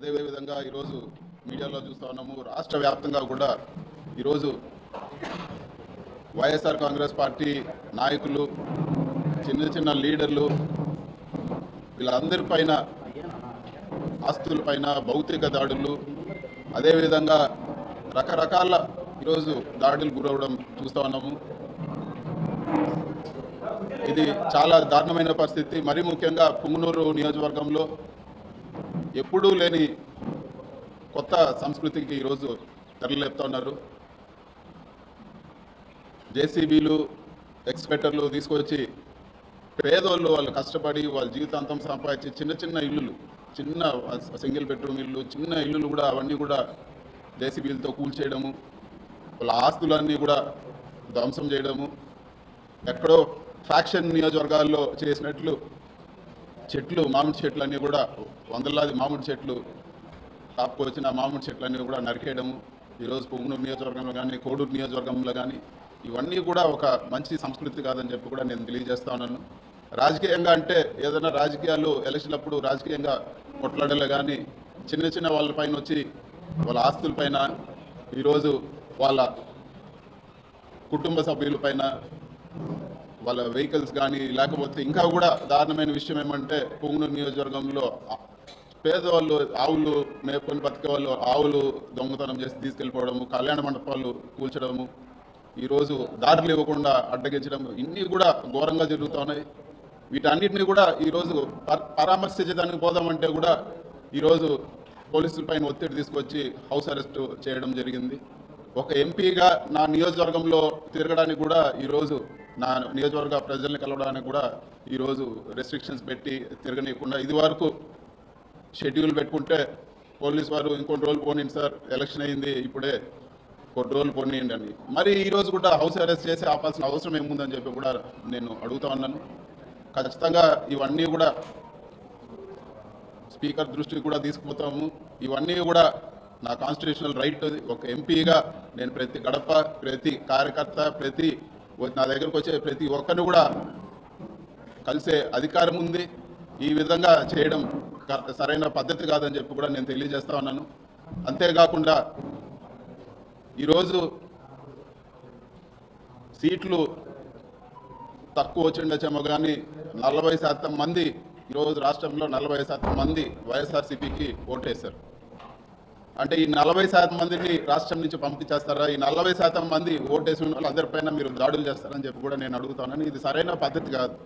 అదేవిధంగా ఈరోజు మీడియాలో చూస్తా ఉన్నాము. రాష్ట్ర వ్యాప్తంగా కూడా ఈరోజు వైఎస్ఆర్ కాంగ్రెస్ పార్టీ నాయకులు చిన్న చిన్న లీడర్లు వీళ్ళందరి పైన ఆస్తులపైన భౌతిక దాడులు అదేవిధంగా రకరకాల ఈరోజు దాడులు గురవడం చూస్తా ఉన్నాము. ఇది చాలా దారుణమైన పరిస్థితి. మరీ ముఖ్యంగా పుంగనూరు నియోజకవర్గంలో ఎప్పుడూ లేని కొత్త సంస్కృతికి ఈరోజు తెరలేపుతా ఉన్నారు జేసీబీలు ఎక్స్పెక్టర్లు తీసుకొచ్చి పేదోళ్ళు వాళ్ళు కష్టపడి వాళ్ళ జీవితాంతం సంపాదించి చిన్న చిన్న ఇల్లులు చిన్న సింగిల్ బెడ్రూమ్ ఇల్లు చిన్న ఇల్లులు కూడా అవన్నీ కూడా జేసీబీలతో కూల్చేయడము వాళ్ళ ఆస్తులన్నీ కూడా ధ్వంసం చేయడము ఎక్కడో ఫ్యాక్షన్ నియోజకవర్గాల్లో చేసినట్లు చెట్లు మామిడి చెట్లు అన్నీ కూడా వందలాది మామిడి చెట్లు కాపుకొచ్చిన మామిడి చెట్లు అన్నీ కూడా నరికేయడము. ఈరోజు పొంగునూరు నియోజకవర్గంలో కానీ కోడూరు నియోజకవర్గంలో కానీ ఇవన్నీ కూడా ఒక మంచి సంస్కృతి కాదని చెప్పి కూడా నేను తెలియజేస్తా ఉన్నాను. రాజకీయంగా అంటే ఏదైనా రాజకీయాలు ఎలక్షన్లప్పుడు రాజకీయంగా కొట్లాడలే కానీ చిన్న చిన్న వాళ్ళ పైన వచ్చి వాళ్ళ ఆస్తుల పైన ఈరోజు వాళ్ళ కుటుంబ సభ్యుల పైన వాళ్ళ వెహికల్స్ కానీ లేకపోతే ఇంకా కూడా దారుణమైన విషయం ఏమంటే పుంగనూరు నియోజకవర్గంలో పేదవాళ్ళు ఆవులు మేపుకొని బతికే వాళ్ళు ఆవులు దొంగతనం చేసి తీసుకెళ్ళిపోవడము కళ్యాణ మండపాలు కూల్చడము ఈరోజు దారులు ఇవ్వకుండా అడ్డగించడం ఇన్ని కూడా ఘోరంగా జరుగుతూ ఉన్నాయి. వీటన్నిటిని కూడా ఈరోజు పరామర్శించడానికి పోదామంటే కూడా ఈరోజు పోలీసులపైన ఒత్తిడి తీసుకొచ్చి హౌస్ అరెస్ట్ చేయడం జరిగింది. ఒక ఎంపీగా నా నియోజకవర్గంలో తిరగడానికి కూడా ఈరోజు నా నియోజకవర్గ ప్రజల్ని కలవడానికి కూడా ఈరోజు రెస్ట్రిక్షన్స్ పెట్టి తిరగనీయకుండా ఇది వరకు షెడ్యూల్ పెట్టుకుంటే పోలీస్ వారు ఇంకొన్ని రోజులు పోనీయండి సార్ ఎలక్షన్ అయింది ఇప్పుడే కొన్ని రోజులు పోనీయండి అని మరి ఈరోజు కూడా హౌస్ అరెస్ట్ చేసి ఆపాల్సిన అవసరం ఏముందని చెప్పి కూడా నేను అడుగుతా ఉన్నాను ఖచ్చితంగా ఇవన్నీ కూడా స్పీకర్ దృష్టికి కూడా తీసుకుపోతాము ఇవన్నీ కూడా నా కాన్స్టిట్యూషనల్ రైట్ అది. ఒక ఎంపీగా నేను ప్రతి గడప ప్రతి కార్యకర్త ప్రతి నా దగ్గరకు వచ్చే ప్రతి ఒక్కరిని కూడా కలిసే అధికారం ఉంది. ఈ విధంగా చేయడం సరైన పద్ధతి కాదని చెప్పి కూడా నేను తెలియజేస్తా ఉన్నాను. అంతేకాకుండా ఈరోజు సీట్లు తక్కువ వచ్చిండొచ్చేమో కానీ నలభై శాతం మంది ఈరోజు రాష్ట్రంలో నలభై శాతం మంది వైఎస్ఆర్సీపీకి ఓటేశారు. అంటే ఈ నలభై శాతం మందిని రాష్ట్రం నుంచి పంపించేస్తారా? ఈ నలభై శాతం మంది ఓటేసిన వాళ్ళందరిపైన మీరు దాడులు చేస్తారని చెప్పి కూడా నేను అడుగుతాను ఇది సరైన పద్ధతి కాదు.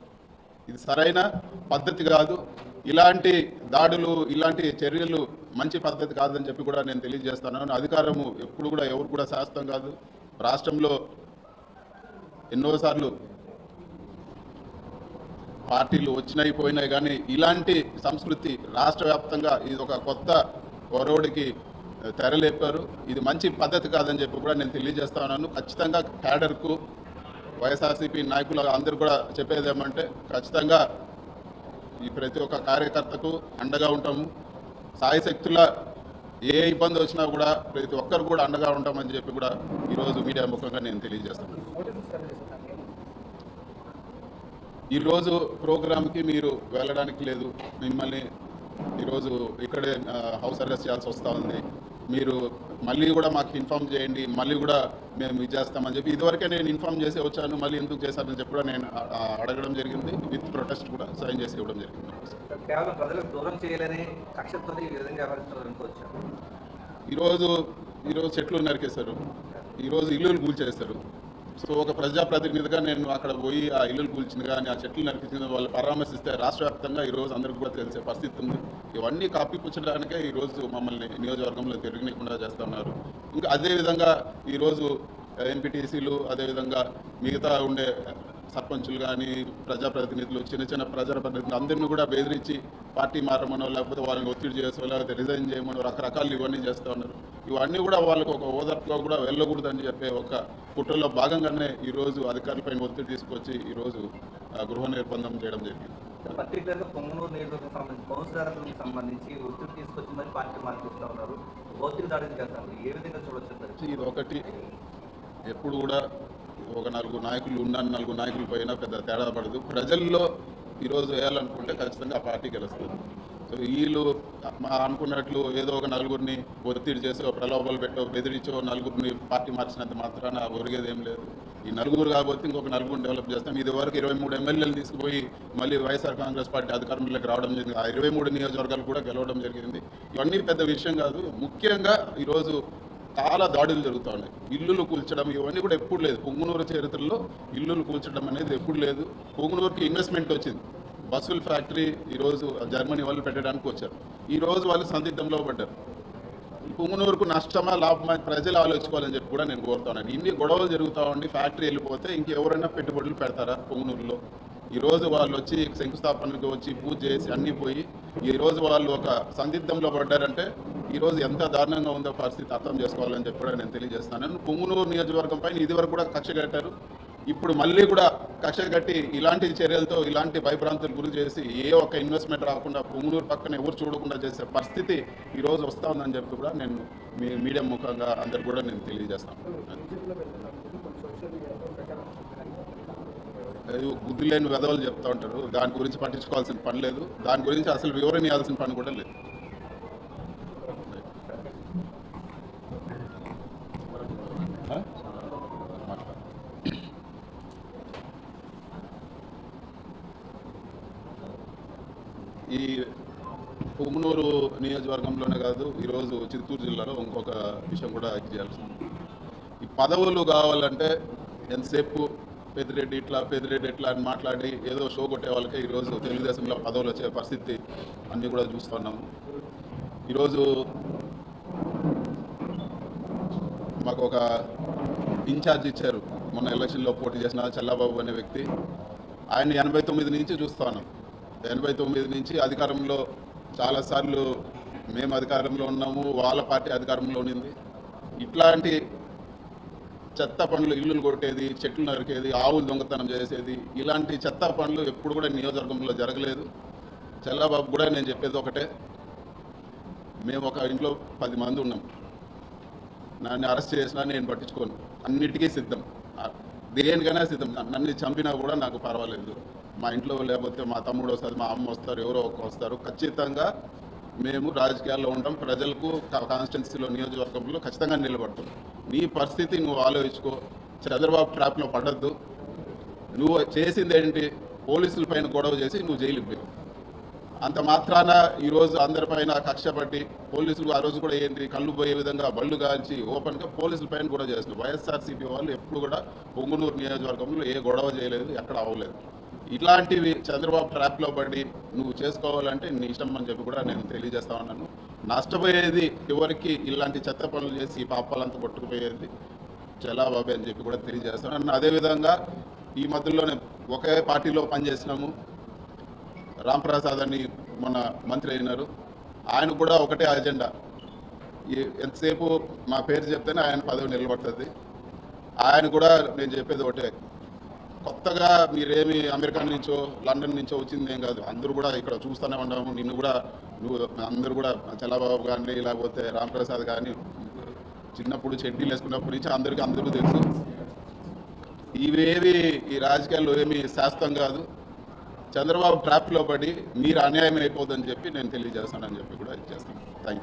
ఇది సరైన పద్ధతి కాదు. ఇలాంటి దాడులు ఇలాంటి చర్యలు మంచి పద్ధతి కాదని చెప్పి కూడా నేను తెలియజేస్తాను అధికారము ఎప్పుడు కూడా ఎవరు కూడా శాస్త్రం కాదు. రాష్ట్రంలో ఎన్నోసార్లు పార్టీలు వచ్చినాయి పోయినాయి కానీ ఇలాంటి సంస్కృతి రాష్ట్ర వ్యాప్తంగా ఇది ఒక కొత్త ఒరవడికి తెరలేపారు. ఇది మంచి పద్ధతి కాదని చెప్పి కూడా నేను తెలియజేస్తా ఉన్నాను. ఖచ్చితంగా క్యాడర్కు వైఎస్ఆర్సీపీ నాయకులు అందరూ కూడా చెప్పేది ఏమంటే ఖచ్చితంగా ఈ ప్రతి ఒక్క కార్యకర్తకు అండగా ఉంటాము. సాయశక్తుల ఏ ఇబ్బంది వచ్చినా కూడా ప్రతి ఒక్కరు కూడా అండగా ఉంటామని చెప్పి కూడా ఈరోజు మీడియా ముఖంగా నేను తెలియజేస్తున్నాను. ఈరోజు ప్రోగ్రామ్కి మీరు వెళ్ళడానికి లేదు. మిమ్మల్ని ఈరోజు ఇక్కడే హౌస్ అరెస్ట్ చేయాల్సి వస్తూ ఉంది. మీరు మళ్ళీ కూడా మాకు ఇన్ఫామ్ చేయండి మళ్ళీ కూడా మేము ఇది చేస్తామని చెప్పి ఇదివరకే నేను ఇన్ఫామ్ చేసి వచ్చాను మళ్ళీ ఎందుకు చేశారని చెప్పి కూడా నేను అడగడం జరిగింది. విత్ ప్రొటెస్ట్ కూడా సైన్ చేసి ఇవ్వడం జరిగింది. కేవలం ప్రజలకు దూరం చేయాలని కక్షతో ఈ విధంగా వ్యవహరిస్తున్నారు అనుకోవచ్చు ఈరోజు ఈరోజు చెట్లు నరికేశారు ఈరోజు ఇల్లులు కూల్చేస్తారు సో ఒక ప్రజాప్రతినిధిగా నేను అక్కడ పోయి ఆ ఇల్లులు కూల్చింది కానీ ఆ చెట్లు నరికించిన వాళ్ళు పరామర్శిస్తే రాష్ట్ర వ్యాప్తంగా ఈరోజు అందరికీ కూడా తెలిసే పరిస్థితి ఉంది. ఇవన్నీ కాపీ కాపీపుచ్చడానికే ఈరోజు మమ్మల్ని నియోజకవర్గంలో తిరగనీయకుండా చేస్తున్నారు. ఇంకా అదేవిధంగా ఈరోజు ఎంపీటీసీలు అదేవిధంగా మిగతా ఉండే సర్పంచులు కానీ ప్రజాప్రతినిధులు చిన్న చిన్న ప్రజాప్రతినిధులు అందరినీ కూడా బెదిరించి పార్టీ మారమనో లేకపోతే వాళ్ళని ఒత్తిడి చేసో లేకపోతే రిజైన్ చేయమనో రకరకాలు ఇవన్నీ చేస్తూ ఉన్నారు. ఇవన్నీ కూడా వాళ్ళకు ఒక ఓదార్పుగా కూడా వెళ్ళకూడదని చెప్పే ఒక కుట్రలో భాగంగానే ఈరోజు అధికారులపైన ఒత్తిడి తీసుకొచ్చి ఈరోజు ఆ, గృహ నిర్బంధం చేయడం జరిగింది. పర్టికులర్గా పొంగనూరు నియోజకవర్గం సంబంధించి కౌన్సిలర్లకు సంబంధించి ఒత్తిడి తీసుకొచ్చి మరి పార్టీ మార్పిస్తూ ఉన్నారు. ఒత్తిడి దాడికి వెళ్తారు. ఏ విధంగా చూడొచ్చు సార్ ఇది ఒకటి. ఎప్పుడు కూడా ఒక నలుగురు నాయకులు ఉన్న నలుగురు నాయకులు పైన పెద్ద తేడా పడదు. ప్రజల్లో ఈరోజు వేయాలనుకుంటే ఖచ్చితంగా ఆ పార్టీ గెలుస్తుంది. వీళ్ళు మా అనుకున్నట్లు ఏదో ఒక నలుగురిని ఒత్తిడి చేసో ప్రలోభాలు పెట్టో బెదిరించో నలుగురిని పార్టీ మార్చినంత మాత్రాన ఒరిగేదేం లేదు. ఈ నలుగురు కాబట్టి ఇంకొక నలుగురిని డెవలప్ చేస్తాం. ఇది వరకు ఇరవై మూడు ఎమ్మెల్యేలు తీసుకుపోయి మళ్ళీ వైఎస్ఆర్ కాంగ్రెస్ పార్టీ అధికారంలోకి రావడం జరిగింది. ఆ ఇరవై మూడు నియోజకవర్గాలు కూడా గెలవడం జరిగింది. ఇవన్నీ పెద్ద విషయం కాదు. ముఖ్యంగా ఈరోజు చాలా దాడులు జరుగుతూ ఉన్నాయి. ఇల్లులు కూల్చడం ఇవన్నీ కూడా ఎప్పుడు లేదు. పొంగునూరు చరిత్రలో ఇల్లులు కూల్చడం అనేది ఎప్పుడు లేదు. పొంగునూరుకి ఇన్వెస్ట్మెంట్ వచ్చింది. బస్సుల ఫ్యాక్టరీ ఈరోజు జర్మనీ వాళ్ళు పెట్టడానికి వచ్చారు. ఈరోజు వాళ్ళు సందిగ్ధంలో పడ్డారు. పుంగునూరుకు నష్టమా లాభమా ప్రజలు ఆలోచించుకోవాలని చెప్పి కూడా నేను కోరుతున్నాను ఇన్ని గొడవలు జరుగుతూ ఉండి ఫ్యాక్టరీ వెళ్ళిపోతే ఇంకెవరైనా పెట్టుబడులు పెడతారా పుంగునూరులో? ఈ రోజు వాళ్ళు వచ్చి శంకుస్థాపనకు వచ్చి పూజ చేసి అన్నీ పోయి ఈ రోజు వాళ్ళు ఒక సందిగ్ధంలో పడ్డారంటే ఈరోజు ఎంత దారుణంగా ఉందో పరిస్థితి అర్థం చేసుకోవాలని చెప్పి కూడా నేను తెలియజేస్తాను. పుంగునూరు నియోజకవర్గం పైన ఇదివరకు కూడా కక్ష కట్టారు. ఇప్పుడు మళ్ళీ కూడా కక్ష కట్టి ఇలాంటి చర్యలతో ఇలాంటి భయభ్రాంతులు గురి చేసి ఏ ఒక్క ఇన్వెస్ట్మెంట్ రాకుండా పొంగునూరు పక్కన ఎవరు చూడకుండా చేసే పరిస్థితి ఈ రోజు ఉందని చెప్పి కూడా నేను మీ మీడియా ముఖంగా అందరికి కూడా నేను తెలియజేస్తాను. అది బుద్ధి లేని వెధవలు చెప్తా ఉంటారు. దాని గురించి పట్టించుకోవాల్సిన పని లేదు. దాని గురించి అసలు వివరణ ఇవ్వాల్సిన పని కూడా లేదు. ఈ పుమ్మనూరు నియోజకవర్గంలోనే కాదు ఈరోజు చిత్తూరు జిల్లాలో ఇంకొక విషయం కూడా చేయాల్సి ఉంది. ఈ పదవులు కావాలంటే ఎంతసేపు పెద్దిరెడ్డి ఇట్లా పెద్దిరెడ్డి ఇట్లా అని మాట్లాడి ఏదో షో కొట్టే వాళ్ళకే ఈరోజు తెలుగుదేశంలో పదవులు వచ్చే పరిస్థితి అన్నీ కూడా చూస్తున్నాము ఈరోజు మాకు ఒక ఇన్ఛార్జ్ ఇచ్చారు. మొన్న ఎలక్షన్లో పోటీ చేసిన చల్లాబాబు అనే వ్యక్తి. ఆయన ఎనభై తొమ్మిది నుంచి చూస్తున్నాం ఎనభై తొమ్మిది నుంచి అధికారంలో చాలాసార్లు మేము అధికారంలో ఉన్నాము వాళ్ళ పార్టీ అధికారంలో ఉన్నింది. ఇట్లాంటి చెత్త పనులు ఇల్లులు కొట్టేది చెట్లు నరికేది ఆవులు దొంగతనం చేసేది ఇలాంటి చెత్త పనులు ఎప్పుడు కూడా నియోజకవర్గంలో జరగలేదు. చల్లబాబు కూడా నేను చెప్పేది ఒకటే మేము ఒక ఇంట్లో పది మంది ఉన్నాం. నన్ను అరెస్ట్ చేసినా నేను పట్టించుకోను. అన్నిటికీ సిద్ధం. దేనికైనా సిద్ధం. నన్ను చంపినా కూడా నాకు పర్వాలేదు. మా ఇంట్లో లేకపోతే మా తమ్ముడు వస్తారు మా అమ్మ వస్తారు ఎవరో ఒక వస్తారు. ఖచ్చితంగా మేము రాజకీయాల్లో ఉంటాం. ప్రజలకు కాన్స్టిట్యున్సీలో నియోజకవర్గంలో ఖచ్చితంగా నిలబడతాం. నీ పరిస్థితి నువ్వు ఆలోచించుకో. చంద్రబాబు ట్రాప్లో పడద్దు. నువ్వు చేసింది ఏంటి పోలీసుల పైన గొడవ చేసి నువ్వు జైలుకి పోయావు. అంత మాత్రాన ఈరోజు అందరిపైన కక్షపట్టి పోలీసులు ఆ రోజు కూడా ఏంటి కళ్ళు పోయే విధంగా బళ్ళు కాల్చి ఓపెన్గా పోలీసుల పైన కూడా చేస్తున్నారు. వైఎస్ఆర్సీపీ వాళ్ళు ఎప్పుడు కూడా పొంగునూరు నియోజకవర్గంలో ఏ గొడవ చేయలేదు ఎక్కడ అవ్వలేదు ఇట్లాంటివి చంద్రబాబు ట్రాప్లో పడి నువ్వు చేసుకోవాలంటే నీ ఇష్టం అని చెప్పి కూడా నేను తెలియజేస్తా ఉన్నాను. నష్టపోయేది ఎవరికి? ఇలాంటి చెత్త పనులు చేసి ఈ పాపాలంతా కొట్టుకుపోయేది చలాబాబు అని చెప్పి కూడా తెలియజేస్తాను అదేవిధంగా ఈ మధ్యలోనే ఒకే పార్టీలో పనిచేసినాము. రాంప్రసాద్ అని మన మంత్రి అయినారు. ఆయన కూడా ఒకటే అజెండా ఎంతసేపు మా పేరు చెప్తేనే ఆయన పదవి నిలబడుతుంది. ఆయన కూడా నేను చెప్పేది ఒకటే. కొత్తగా మీరేమి అమెరికా నుంచో లండన్ నుంచో వచ్చింది ఏం కాదు. అందరూ కూడా ఇక్కడ చూస్తూనే ఉండము నిన్ను కూడా నువ్వు అందరూ కూడా చల్లబాబు కానీ లేకపోతే రాంప్రసాద్ కానీ చిన్నప్పుడు చెడ్డీలు వేసుకున్నప్పటి నుంచి అందరికీ అందరూ తెలుసు. ఇవేవి ఈ రాజకీయాల్లో ఏమి శాస్త్రం కాదు. చంద్రబాబు ట్రాప్లో పడి మీరు అన్యాయం అయిపోద్దని చెప్పి నేను తెలియజేస్తానని చెప్పి కూడా చేస్తాను. Thank you